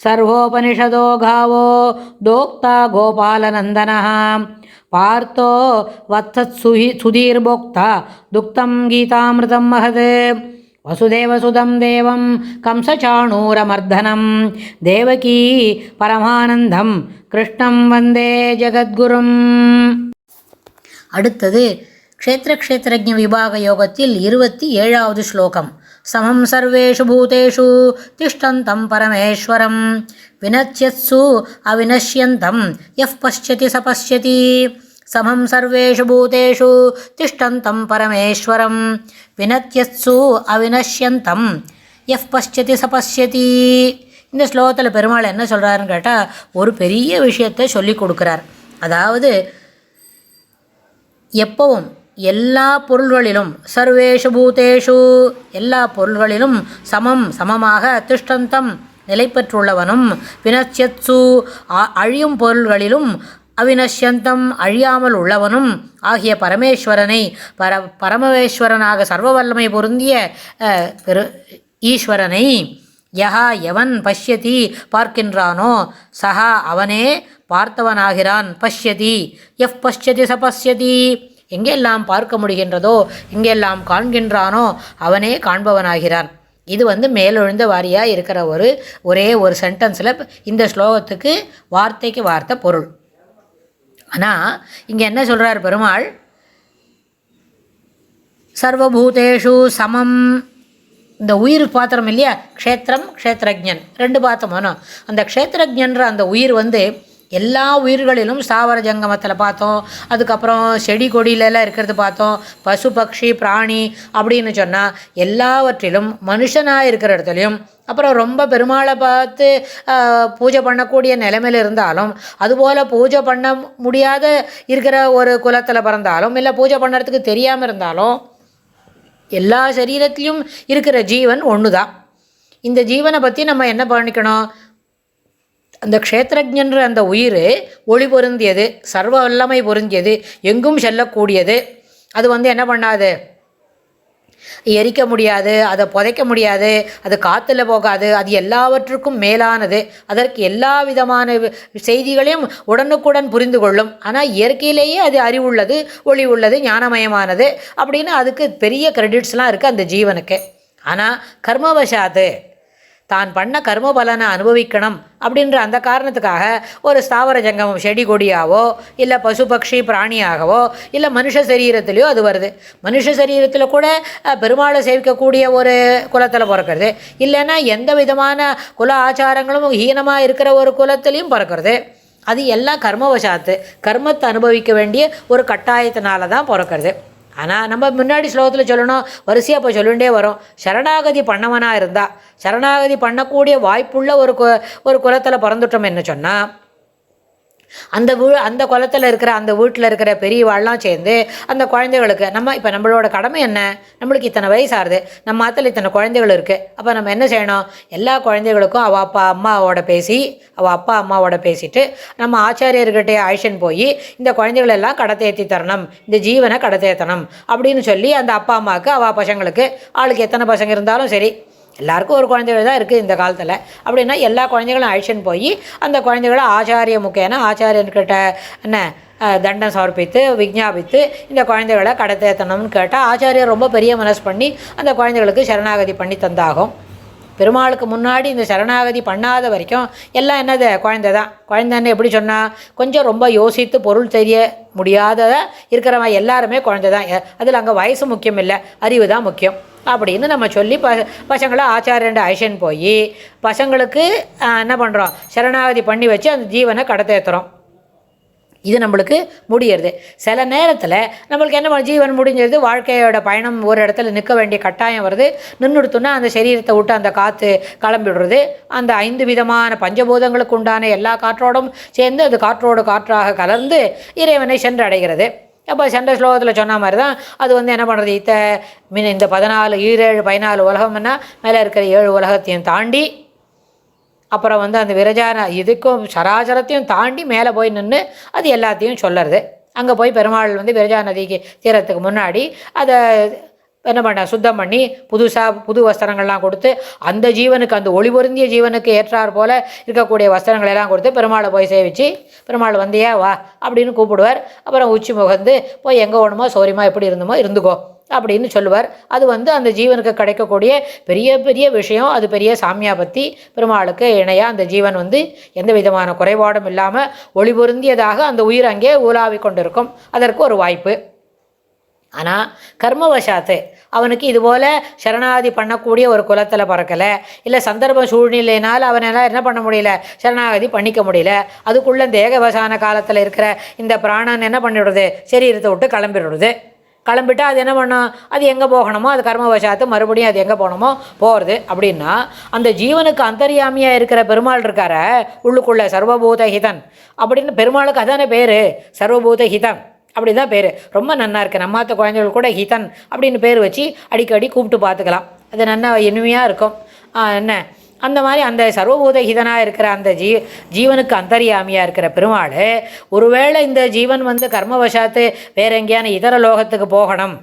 ಸರ್ವೋಪನಿಷದೋ ಗಾವೋ ದೋಕ್ತ ಗೋಪಾಲನಂದನ ಪಾರ್ಥೋ ವತ್ಸತ್ಸುಹಿ ಸುಧೀರ್ಭೋಕ್ತ ದುಕ್ತಂ ಗೀತಾಮೃತಂ ಮಹತ್ ವಸುದೇವಸುಧಂ ದೇವಂ ಕಂಸಚಾಣೂರಮರ್ಧನಂ ದೇವಕೀ ಪರಮಾನಂದಂ கிருஷ்ணம் வந்தே ஜெகத்குரும் அடுத்தது க்ஷேத்திர க்ஷேத்திரஜ விபாக யோகத்தில் இருபத்தி ஏழாவது ஸ்லோகம் சமம் சர்வேஷு பூதேஷு திஷ்டந்தம் பரமேஸ்வரம் வினச்சியத்சு அவினஷ்யந்தம் எஃப் பஷ்யதி ச பஷ்யதி சமம் சர்வேஷு பூதேஷு திஷ்டந்தம் பரமேஸ்வரம் வினத்தியத்சு அவினஷ்யந்தம் எஃப் பஷ்யதி ச பஷ்யதி இந்த ஸ்லோகத்தில் பெருமாள் என்ன சொல்கிறாருன்னு கேட்டால் ஒரு பெரிய விஷயத்தை சொல்லி கொடுக்குறார். அதாவது எப்பவும் எல்லா பொருள்களிலும் சர்வேஷு பூதேஷு எல்லா பொருள்களிலும் சமம் சமமாக திஷ்டந்தம் நிலை பெற்றுள்ளவனும் வினச்சியத்சு அ- அழியும் பொருள்களிலும் அவினஷ்யந்தம் அழியாமல் உள்ளவனும் ஆகிய பரமேஸ்வரனை பர பரமேஸ்வரனாக சர்வ வல்லமை பொருந்திய பெரு ஈஸ்வரனை யஹா எவன் பஷ்யதி பார்க்கின்றானோ சஹா அவனே பார்த்தவனாகிறான் பஷ்யதி. எஃப் பஷ்யதி ச பஷ்யதி. எங்கெல்லாம் பார்க்க முடிகின்றதோ எங்கெல்லாம் காண்கின்றானோ அவனே காண்பவனாகிறான். இது வந்து மேலெழுந்த வாரியாக இருக்கிற ஒரு ஒரே ஒரு சென்டென்ஸில் இந்த ஸ்லோகத்துக்கு வார்த்தைக்கு வார்த்தை பொருள். ஆனால் இங்கே என்ன சொல்கிறார் பெருமாள்? சர்வபூதேஷு சமம். இந்த உயிர் பாத்திரம் இல்லையா? க்ஷேத்திரம் க்ஷேத்திரஜன் ரெண்டு பார்த்தோம் அந்த க்ஷேத்திரஜன்ற அந்த உயிர் வந்து எல்லா உயிர்களிலும் ஸ்தாவர ஜங்கமத்தில் பார்த்தோம். அதுக்கப்புறம் செடி கொடியிலலாம் இருக்கிறது பார்த்தோம். பசு பக்ஷி பிராணி அப்படின்னு சொன்னால் எல்லாவற்றிலும் மனுஷனாக இருக்கிற இடத்துலையும் அப்புறம் ரொம்ப பெருமாளை பார்த்து பூஜை பண்ணக்கூடிய நிலைமையில் இருந்தாலும் அதுபோல் பூஜை பண்ண முடியாத இருக்கிற ஒரு குலத்தில் பிறந்தாலும் இல்லை பூஜை பண்ணுறதுக்கு தெரியாமல் இருந்தாலும் எல்லா சரீரத்திலையும் இருக்கிற ஜீவன் ஒன்று தான் இந்த ஜீவனை பற்றி நம்ம என்ன பண்ணிக்கணும்? அந்த க்ஷேத்திரஜன்ற அந்த உயிர் ஒளி பொருந்தியது சர்வ வல்லமை பொருந்தியது எங்கும் செல்லக்கூடியது. அது வந்து என்ன பண்ணாது? எரிக்க முடியாது அதை புதைக்க முடியாது அது காற்றுல போகாது அது எல்லாவற்றுக்கும் மேலானது. அதற்கு எல்லா விதமான செய்திகளையும் உடனுக்குடன் புரிந்து கொள்ளும். ஆனால் இயற்கையிலேயே அது அறிவுள்ளது ஒளி உள்ளது ஞானமயமானது அப்படின்னு அதுக்கு பெரிய கிரெடிட்ஸ்லாம் இருக்குது அந்த ஜீவனுக்கு. ஆனால் கர்மவசாது தான் பண்ண கர்ம பலனை அனுபவிக்கணும் அப்படின்ற அந்த காரணத்துக்காக ஒரு ஸ்தாவர ஜங்கமம் செடி கொடியாவோ இல்லை பசு பக்ஷி பிராணியாகவோ இல்லை மனுஷ சரீரத்திலையோ அது வருது. மனுஷ சரீரத்தில் கூட பெருமாளை சேவிக்கக்கூடிய ஒரு குலத்தில் பிறக்கிறது. இல்லைன்னா எந்த விதமான குல ஆச்சாரங்களும் ஹீனமாக இருக்கிற ஒரு குலத்திலையும் பிறக்கிறது. அது எல்லாம் கர்மவசாத்து. கர்மத்தை அனுபவிக்க வேண்டிய ஒரு கட்டாயத்தினால தான் பிறக்கிறது. ஆனால் நம்ம முன்னாடி ஸ்லோகத்தில் சொல்லணும் வரிசையாக இப்போ சொல்லுண்டே வரும். சரணாகதி பண்ணவனாக இருந்தால் சரணாகதி பண்ணக்கூடிய வாய்ப்புள்ள ஒரு கு ஒரு குலத்தில் பிறந்துட்டோம் என்ன சொன்னால் அந்த வீ அந்த குளத்தில் இருக்கிற அந்த வீட்டில் இருக்கிற பெரியவாள்லாம் சேர்ந்து அந்த குழந்தைகளுக்கு நம்ம இப்போ நம்மளோட கடமை என்ன? நம்மளுக்கு இத்தனை வயசாகுது. நம்ம ஆத்தில் இத்தனை குழந்தைகள் இருக்குது அப்போ நம்ம என்ன செய்யணும்? எல்லா குழந்தைகளுக்கும் அவள் அப்பா அம்மாவோட பேசி அவள் அப்பா அம்மாவோட பேசிட்டு நம்ம ஆச்சாரியர்கிட்டே அழைச்சின்னு போய் இந்த குழந்தைகள் எல்லாம் கடத்தேற்றி தரணும். இந்த ஜீவனை கடத்தேற்றணும் அப்படின்னு சொல்லி அந்த அப்பா அம்மாவுக்கு அவள் பசங்களுக்கு ஆளுக்கு எத்தனை பசங்க இருந்தாலும் சரி எல்லாருக்கும் ஒரு குழந்தைகள் தான் இருக்குது இந்த காலத்தில். அப்படின்னா எல்லா குழந்தைகளும் அழிச்சுன்னு போய் அந்த குழந்தைகளை ஆச்சாரிய முக்கியன ஆச்சாரியன்கிட்ட என்ன தண்டம் சமர்ப்பித்து விஞ்ஞாபித்து இந்த குழந்தைகளை கடத்தேத்தணும்னு கேட்டால் ஆச்சாரியர் ரொம்ப பெரிய மனசு பண்ணி அந்த குழந்தைகளுக்கு சரணாகதி பண்ணி தந்தாகும். பெருமாளுக்கு முன்னாடி இந்த சரணாகதி பண்ணாத வரைக்கும் எல்லாம் என்னது குழந்தை தான். குழந்தைன்னு எப்படி சொன்னால் கொஞ்சம் ரொம்ப யோசித்து பொருள் தெரிய முடியாததாக இருக்கிறவன் எல்லாருமே குழந்தை தான். அதில் அங்கே வயசு முக்கியம் இல்லை அறிவு தான் முக்கியம். அப்படின்னு நம்ம சொல்லி ப பசங்களை ஆச்சாரியண்ட ஐஷன் போய் பசங்களுக்கு என்ன பண்ணுறோம் சரணாகதி பண்ணி வச்சு அந்த ஜீவனை கடத்தேற்றுறோம் இது நம்மளுக்கு முடியறது. சில நேரத்தில் நம்மளுக்கு என்ன ஜீவன் முடிஞ்சிருது வாழ்க்கையோட பயணம் ஒரு இடத்துல நிற்க வேண்டிய கட்டாயம் வருது. நின்றுடுத்துனா அந்த சரீரத்தை விட்டு அந்த காற்று கிளம்பிடுறது அந்த ஐந்து விதமான பஞ்சபூதங்களுக்கு உண்டான எல்லா காற்றோடும் சேர்ந்து அது காற்றோடு காற்றாக கலந்து இறைவனை சென்றடைகிறது. அப்போ சென்ற ஸ்லோகத்தில் சொன்ன மாதிரி தான் அது வந்து என்ன பண்ணுறது இத்த மீன் இந்த பதினாலு ஈரேழு பதினாலு உலகம்னா மேலே இருக்கிற ஏழு உலகத்தையும் தாண்டி அப்புறம் வந்து அந்த விரஜான இதுக்கும் சராசரத்தையும் தாண்டி மேலே போய் நின்று அது எல்லாத்தையும் சொல்லறது. அங்கே போய் பெருமாள் வந்து விரஜா நதிக்கு தீரத்துக்கு முன்னாடி அதை என்ன பண்ண சுத்தம் பண்ணி புதுசாக புது வஸ்திரங்கள்லாம் கொடுத்து அந்த ஜீவனுக்கு அந்த ஒளி பொருந்திய ஜீவனுக்கு ஏற்றார் போல இருக்கக்கூடிய வஸ்திரங்களை எல்லாம் கொடுத்து பெருமாளை போய் சேவிச்சு பெருமாள் வந்தியா வா அப்படின்னு கூப்பிடுவார். அப்புறம் உச்சி முகந்து போய் எங்கே ஓணுமோ சௌரியமா எப்படி இருந்தோமோ இருந்துக்கோ அப்படின்னு சொல்லுவார். அது வந்து அந்த ஜீவனுக்கு கிடைக்கக்கூடிய பெரிய பெரிய விஷயம். அது பெரிய சாமியாபத்தி. பெருமாளுக்கு இணையாக அந்த ஜீவன் வந்து எந்த விதமான குறைபாடும் இல்லாமல் ஒளி பொருந்தியதாக அந்த உயிர் அங்கே ஊலாவிக் கொண்டிருக்கும். அதற்கு ஒரு வாய்ப்பு. ஆனால் கர்மவசாத்து அவனுக்கு இதுபோல் சரணாகதி பண்ணக்கூடிய ஒரு குலத்தில் பிறக்கலை இல்லை சந்தர்ப்ப சூழ்நிலையினால் அவனால் என்ன பண்ண முடியல சரணாகதி பண்ணிக்க முடியல அதுக்குள்ளே தேகவசான காலத்தில் இருக்கிற இந்த பிராணன் என்ன பண்ணிவிடுது சரீரத்தை விட்டு கிளம்பிடுறது கிளம்பிட்டா அது என்ன பண்ணும்? அது எங்கே போகணுமோ அது கர்மவசாத்து மறுபடியும் அது எங்கே போகணுமோ போகிறது அப்படின்னா அந்த ஜீவனுக்கு அந்தரியாமியாக இருக்கிற பெருமாள் இருக்கார உள்ளுக்குள்ளே சர்வபூத ஹிதன் அப்படின்னு பெருமாளுக்கு அதான பேர்? சர்வபூத ஹிதன் அப்படி தான் பேர். ரொம்ப நன்னா இருக்குது நம்மாத்த குழந்தைகள் கூட ஹிதன் அப்படின்னு பேர் வச்சு அடிக்கடி கூப்பிட்டு பார்த்துக்கலாம். அது நல்லா இனிமையாக இருக்கும். என்ன? அந்த மாதிரி அந்த சர்வபூத ஹிதனாக இருக்கிற அந்த ஜீ ஜீவனுக்கு அந்தரியாமியாக இருக்கிற பெருமாள் ஒருவேளை இந்த ஜீவன் வந்து கர்மவசாத்து வேற எங்கேயான இதர லோகத்துக்கு போகணும்.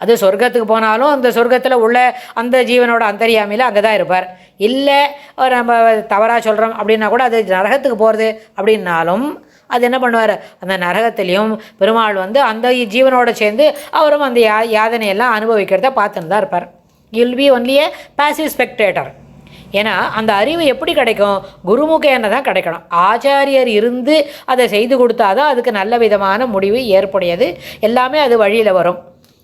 அது சொர்க்கத்துக்கு போனாலும் அந்த சொர்க்கத்தில் உள்ள அந்த ஜீவனோட அந்தரியாமையில் அங்கே தான் இருப்பார். இல்லை நம்ம தவறாக சொல்கிறோம் அப்படின்னா கூட அது நரகத்துக்கு போகிறது அப்படின்னாலும் அது என்ன பண்ணுவார்? அந்த நரகத்திலையும் பெருமாள் வந்து அந்த ஜீவனோட சேர்ந்து அவரும் அந்த யா யாதனையெல்லாம் அனுபவிக்கிறத பார்த்துன்னு தான் இருப்பார். You'll be only a passive spectator ஏன்னா அந்த அறிவு எப்படி கிடைக்கும்? குருமுகேன தான் கிடைக்கணும். ஆச்சாரியர் இருந்து அதை செய்து கொடுத்தாதான் அதுக்கு நல்ல விதமான முடிவு ஏற்புடையது. எல்லாமே அது வழியில் வரும்.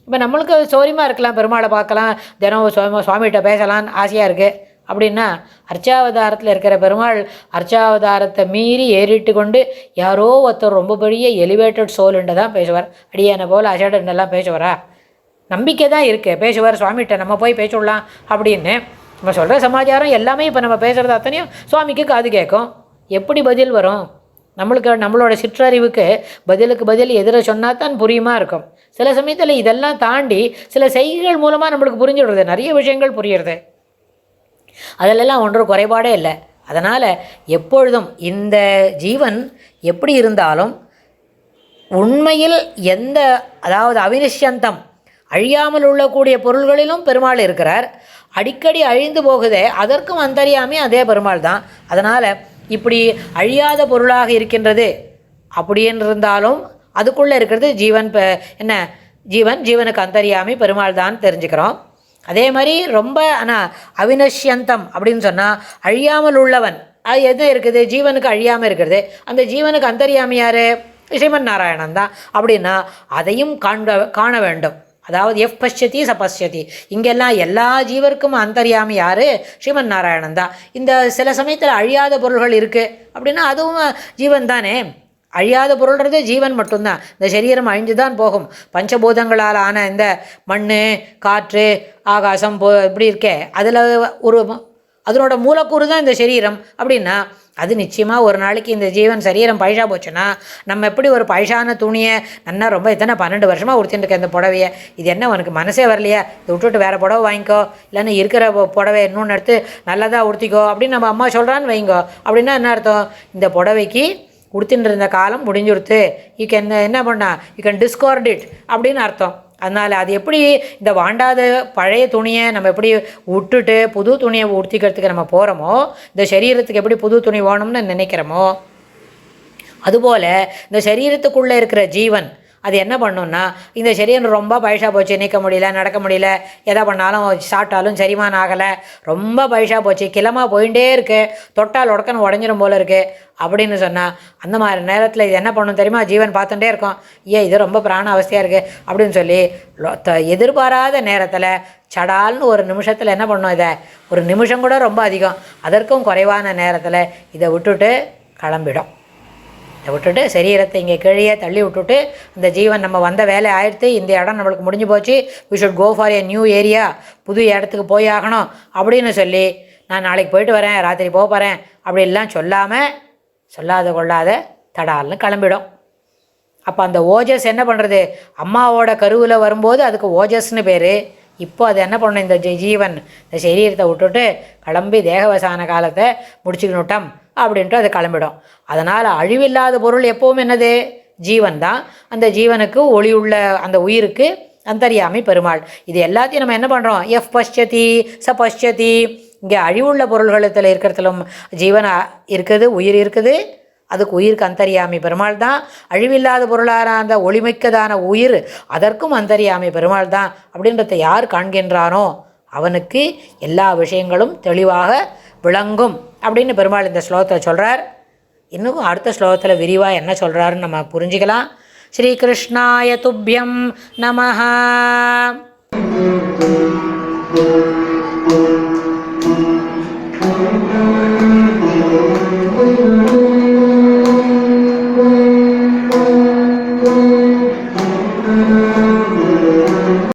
இப்போ நம்மளுக்கு சோரியமாக இருக்கலாம் பெருமாளை பார்க்கலாம் தினம் சுவாமி சுவாமிகிட்ட பேசலாம்னு ஆசையாக இருக்குது அப்படின்னா அர்ச்சாவதாரத்தில் இருக்கிற பெருமாள் அர்ச்சாவதாரத்தை மீறி ஏறிட்டு கொண்டு யாரோ ஒருத்தர் ரொம்ப பெரிய எலிவேட்டட் சோலுண்ட தான் பேசுவார். அடியானை போல் அசடன்னெல்லாம் பேசுவாரா? நம்பிக்கை தான் இருக்குது பேசுவார் சுவாமிகிட்ட நம்ம போய் பேசிவிடலாம் அப்படின்னு. நம்ம சொல்கிற சமாச்சாரம் எல்லாமே இப்போ நம்ம பேசுகிறது அத்தனையும் சுவாமிக்கு காது கேட்கும். எப்படி பதில் வரும்? நம்மளுக்கு நம்மளோட சிற்றறிவுக்கு பதிலுக்கு பதில் எதிர சொன்னால் தான் புரியுமா இருக்கும். சில சமயத்தில் இதெல்லாம் தாண்டி சில செய்கைகள் மூலமாக நம்மளுக்கு புரிஞ்சுடுறது. நிறைய விஷயங்கள் புரியுறது. அதிலெல்லாம் ஒன்றும் குறைபாடே இல்லை. அதனால் எப்பொழுதும் இந்த ஜீவன் எப்படி இருந்தாலும் உண்மையில் எந்த அதாவது அவினிஷ்யந்தம் அழியாமல் உள்ளக்கூடிய பொருள்களிலும் பெருமாள் இருக்கிறார். அடிக்கடி அழிந்து போகுதே அதற்கும் அந்தரியாமே அதே பெருமாள் தான். அதனால் இப்படி அழியாத பொருளாக இருக்கின்றது அப்படின்னு இருந்தாலும் அதுக்குள்ளே இருக்கிறது ஜீவன் ப என்ன? ஜீவன் ஜீவனுக்கு அந்தரியாமை பெருமாள் தான் தெரிஞ்சுக்கிறோம். அதே மாதிரி ரொம்ப ஆனால் அவினஷ்யந்தம் அப்படின்னு சொன்னால் அழியாமல் உள்ளவன். அது எது இருக்குது? ஜீவனுக்கு அழியாமல் இருக்கிறது. அந்த ஜீவனுக்கு அந்தரியாமி யார்? ஸ்ரீமன் நாராயணன் தான். அப்படின்னா அதையும் காண்க காண வேண்டும். அதாவது எஃப் பஷ்யதி ச பஷ்யதி. இங்கெல்லாம் எல்லா ஜீவருக்கும் அந்தரியாமி யார்? ஸ்ரீமன் நாராயணன் தான். இந்த சில சமயத்தில் அழியாத பொருள்கள் இருக்குது அப்படின்னா அதுவும் ஜீவன் தானே? அழியாத பொருள்ன்றது ஜீவன் மட்டும்தான். இந்த சரீரம் அழிஞ்சு தான் போகும். பஞ்சபூதங்களால் ஆன இந்த மண் காற்று ஆகாசம் போ இப்படி இருக்கே. அதில் ஒரு அதனோட மூலக்கூறு தான் இந்த சரீரம். அப்படின்னா அது நிச்சயமாக ஒரு நாளைக்கு இந்த ஜீவன் சரீரம் பழசாக போச்சுன்னா நம்ம எப்படி ஒரு பைசான துணியை நன்னா ரொம்ப இத்தனை பன்னெண்டு வருஷமாக உடுத்திட்டு இருக்க இந்த புடவையை? இது என்ன உனக்கு மனசே வரலையா? இதை விட்டுவிட்டு வேறு புடவை வாங்கிக்கோ. இல்லைன்னா இருக்கிற புடவை இன்னொன்று எடுத்து நல்லதாக உடுத்திக்கோ அப்படின்னு நம்ம அம்மா சொல்கிறான்னு வைங்கோ. அப்படின்னா என்ன அர்த்தம்? இந்த புடவைக்கு கொடுத்துட்டு இருந்த காலம் முடிஞ்சுடுத்து. யூ கேன் என்ன பண்ணா? யூ கேன் டிஸ்கார்ட் இட் அப்படின்னு அர்த்தம். அதனால் அது எப்படி இந்த வாண்டாத பழைய துணியை நம்ம எப்படி விட்டுட்டு புது துணியை உடுத்திக்கிறதுக்கு நம்ம போகிறோமோ இந்த சரீரத்துக்கு எப்படி புது துணி வேணும்னு நினைக்கிறோமோ அதுபோல் இந்த சரீரத்துக்குள்ளே இருக்கிற ஜீவன் அது என்ன பண்ணும்னா இந்த சரியன் ரொம்ப பைசா போச்சு நிற்க முடியல நடக்க முடியல எதை பண்ணாலும் சாப்பிட்டாலும் செரிமானம் ஆகலை ரொம்ப பைசா போச்சு கிளமா போயிட்டே இருக்கு தொட்டால் உடக்கன்னு உடஞ்சிரும் போல இருக்குது அப்படின்னு சொன்னால் அந்த மாதிரி நேரத்தில் இது என்ன பண்ணும் தெரியுமா? ஜீவன் பார்த்துட்டே இருக்கும். ஏன் இது ரொம்ப பிராண அவஸ்தையாக இருக்குது அப்படின்னு சொல்லி த- எதிர்பாராத நேரத்தில் சடால்னு ஒரு நிமிஷத்தில் என்ன பண்ணும் இதை? ஒரு நிமிஷம் கூட ரொம்ப அதிகம். அதற்கும் குறைவான நேரத்தில் இதை விட்டுட்டு கிளம்பிடும். இதை விட்டுட்டு சரீரத்தை இங்கே கீழே தள்ளி விட்டுட்டு இந்த ஜீவன் நம்ம வந்த வேலை ஆயிடுத்து இந்த இடம் நம்மளுக்கு முடிஞ்சு போச்சு. We should go for a new area புது இடத்துக்கு போய் ஆகணும் அப்படின்னு சொல்லி நான் நாளைக்கு போயிட்டு வரேன் ராத்திரி போக போகிறேன் அப்படிலாம் சொல்லாமல் சொல்லாத கொள்ளாத தடால்னு கிளம்பிடும். அப்போ அந்த ஓஜஸ் என்ன பண்ணுறது அம்மாவோட கருவில் வரும்போது அதுக்கு ஓஜஸ்னு பேர். இப்போ அது என்ன பண்ணணும்? இந்த ஜீவன் இந்த சரீரத்தை விட்டுட்டு கிளம்பி தேகவசான காலத்தை முடிச்சுக்கணுட்டம் அப்படின்ட்டு அது கிளம்பிடும். அதனால் அழிவில்லாத பொருள் எப்பவும் என்னது? ஜீவன் தான். அந்த ஜீவனுக்கு ஒளி உள்ள அந்த உயிருக்கு அந்தரியாமை பெருமாள். இது எல்லாத்தையும் நம்ம என்ன பண்ணுறோம் எஃப் பஷ்யதி ச பஷ்யதி. இங்கே அழிவுள்ள பொருள்களத்தில் இருக்கிறதிலும் ஜீவன் இருக்குது உயிர் இருக்குது. அதுக்கு உயிருக்கு அந்தரியாமி பெருமாள் தான் அழிவில்லாத பொருளான அந்த ஒளிமிக்கதான உயிர் அதற்கும் அந்தரியாமி பெருமாள் தான் அப்படின்றத யார் காண்கின்றானோ அவனுக்கு எல்லா விஷயங்களும் தெளிவாக விளங்கும் அப்படின்னு பெருமாள் இந்த ஸ்லோகத்தை சொல்கிறார் இன்னும் அடுத்த ஸ்லோகத்தில் விரிவாக என்ன சொல்கிறாருன்னு நம்ம புரிஞ்சுக்கலாம். ஸ்ரீகிருஷ்ணாய துப்பியம் நமஹ.